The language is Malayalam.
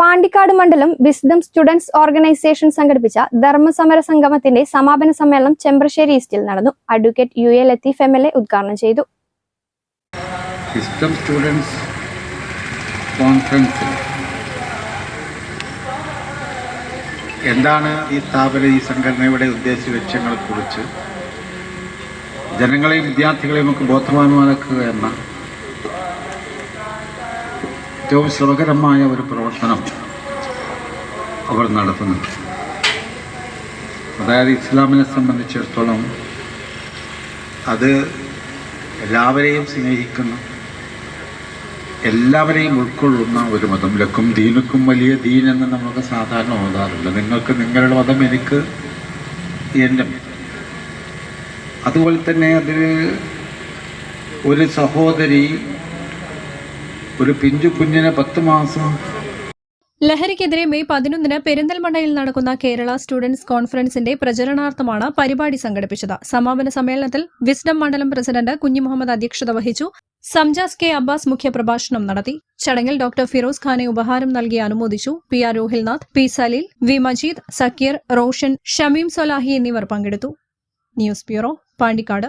Pandikkad മണ്ഡലം വിസ്ഡം സ്റ്റുഡൻസ് ഓർഗനൈസേഷൻ സംഘടിപ്പിച്ച ധർമ്മസമര സംഗമത്തിന്റെ സമാപന സമ്മേളനം ചെമ്പ്രശ്ശേരി ഈസ്റ്റിൽ നടന്നു. Advocate U A Latheef M L A ഉദ്ഘാടനം ചെയ്തു. എന്താണ് ഈ സ്ഥാപനം ഈ സംഘടനയുടെ ഉദ്ദേശ ലക്ഷ്യങ്ങളെക്കുറിച്ച്? ജനങ്ങളെയും വിദ്യാർത്ഥികളെയും ഒക്കെ ബോധവാന്മാരാക്കുക എന്ന ഏറ്റവും ശ്രമകരമായ ഒരു പ്രവർത്തനം അവർ നടത്തുന്നുണ്ട് അതായത് ഇസ്ലാമിനെ സംബന്ധിച്ചിടത്തോളം അത് എല്ലാവരെയും സ്നേഹിക്കുന്ന എല്ലാവരെയും ഉൾക്കൊള്ളുന്ന ഒരു മതം. ലക്കും ദീനുക്കും വലിയ ദീൻ എന്ന് നമുക്ക് സാധാരണ ഓതാറുണ്ട്. നിങ്ങൾക്ക് നിങ്ങളുടെ മതം എനിക്ക് എന്റെ അതുപോലെ തന്നെ അതിൽ ഒരു സഹോദരി ഒരു പിഞ്ചു കുഞ്ഞിനെ പത്ത് മാസം. ലഹരിക്കെതിരെ മെയ് പതിനൊന്നിന് പെരിന്തൽമണ്ണയിൽ നടക്കുന്ന കേരള സ്റ്റുഡൻസ് കോൺഫറൻസിന്റെ പ്രചരണാർത്ഥമാണ് പരിപാടി സംഘടിപ്പിച്ചത്. സമാപന സമ്മേളനത്തിൽ വിസ്ഡം മണ്ഡലം പ്രസിഡന്റ് കുഞ്ഞിമുഹമ്മദ് അധ്യക്ഷത വഹിച്ചു. സംജാസ് കെ അബ്ബാസ് മുഖ്യപ്രഭാഷണം നടത്തി. ചടങ്ങിൽ ഡോക്ടർ ഫിറോസ് ഖാനെ ഉപഹാരം നൽകി അനുമോദിച്ചു. P R Rohilnath P Saleel V Majeed Sakkeer Roshan Shameem Solahi എന്നിവർ പങ്കെടുത്തു. News bureau Pandikkad.